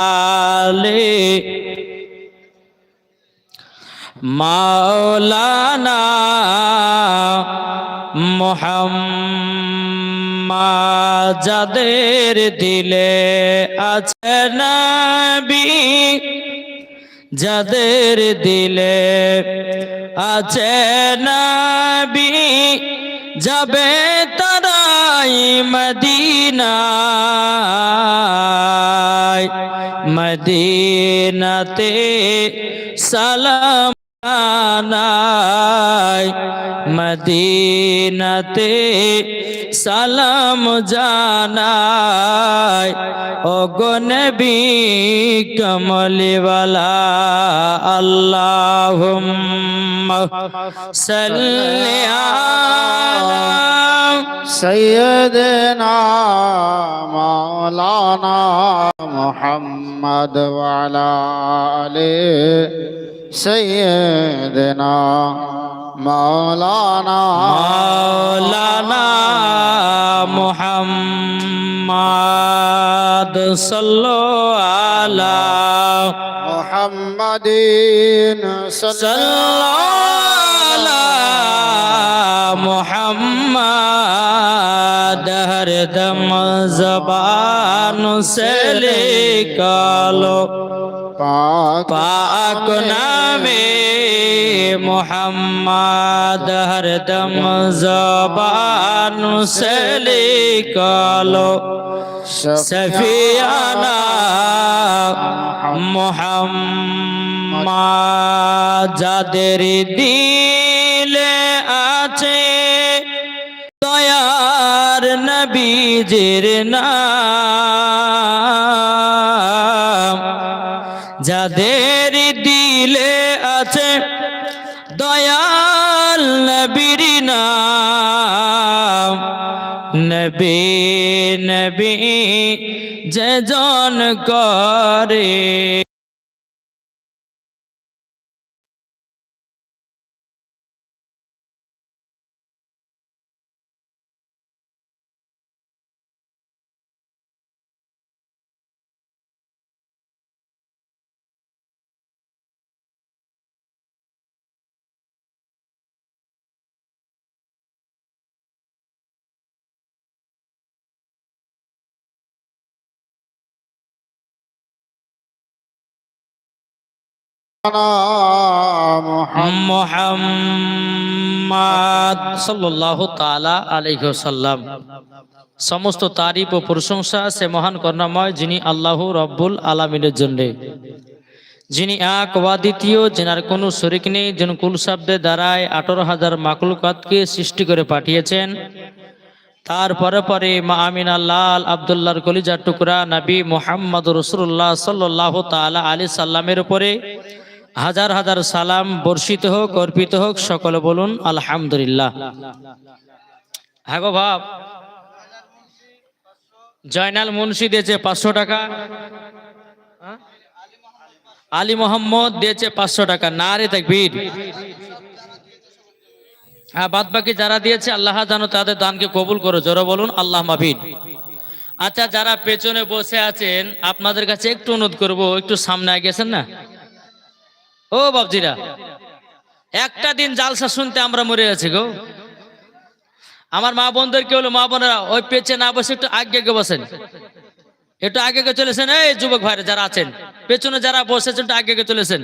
আলে। মাওলানা মোহাম্মদ যাদের দিলে আছে নবী। যাদের দিলে আছে নবী। যাবে তারাই মদিনায় মদিনাতে সালাম জানাই মদিনাতে সালাম জানাই। ও গো নবী কমলিওয়ালা আল্লাহুম্মা সাল্লি আলা سيدنا مولانا محمد وعلى آله سيدنا مولانا. مولانا محمد صلوا على محمد صلى الله জবান সে লিখলো পাক পাক নামে মোহাম্মদ হরদম জবান সে লিখলো সফিয়ানা মোহাম্মদ যাদের দিলে আছে নবীজির নাম। যাদের দিলে আছে দয়াল নবীর নাম। নবী নবী যে জন করে। সমস্ত তারিফ ও প্রশংসা সে মহান করুণাময় যিনি আল্লাহ রব্বুল আলামিনের জন্য। যিনি এক ওয়া দ্বিতীয়, যেনার কোনো শরিক নেই, যিনি কুল শব্দের দ্বারায় আঠারো হাজার মাকলুকাতকে সৃষ্টি করে পাঠিয়েছেন। তারপরে পরে মা আমিনা লাল আবদুল্লাহর কলিজার টুকরা নবী মোহাম্মদ রসুল্লাহ সাল্লাহ তালা আলী সাল্লামের উপরে হাজার হাজার সালাম বর্ষিত হোক, অর্পিত হোক, সকলে বলুন আলহামদুলিল্লাহ। হ্যাঁ ভাব জয়নাল মুন্সি দিয়েছে পাঁচশো টাকা। হ্যাঁ? আলী মোহাম্মদ দিয়েছে পাঁচশো টাকা। না রে তাকবীর। হ্যাঁ বাদ বাকি যারা দিয়েছে, আল্লাহ জানো তাদের দানকে কবুল করো। জোরে বলুন, আল্লাহ মাবিন আচ্ছা যারা পেছনে বসে আছেন, আপনাদের কাছে একটু অনুরোধ করব, একটু সামনে গেছেন না? ও বাবজিরা একটা দিন জালসা শুনতে আমরা মরে আছি গো। আমার মা বোনদের কি হলো? মা বোনেরা, ওই পেছে না বসে একটু আগে আগে বসেন। একটু আগে চলেছেন? এই যুবক ভাইরা যারা আছেন, পেছনে যারা বসেছেন একটু আগে আগে চলেছেন।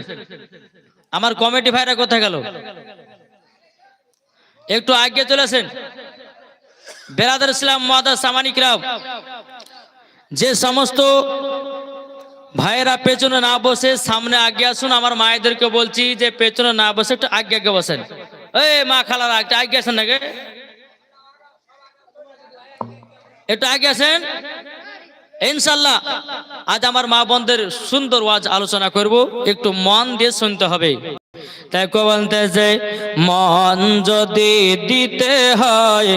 আমার কমিটি ভাইরা কোথায় গেল? একটু আগে চলেছেন? বেরাদার ইসলাম, মাদার সামানিকরাম যে সমস্ত ভাইয়েরা, পেছনে না বসে সামনে আগে আসুন। আমার মায়েদেরকে বলছি যে, পেছনে না বসে একটু আগে আগে বসেন। এই মা খালারা, একটু আগে আসেন নাকি? একটু আগে আসেন? ইনশাল্লাহ আজ আমার মা বোনদের সুন্দর ওয়াজ আলোচনা করব। একটু মন দিয়ে শুনতে হবে। তাই কো বলতেছে মন যদি দিতে হয়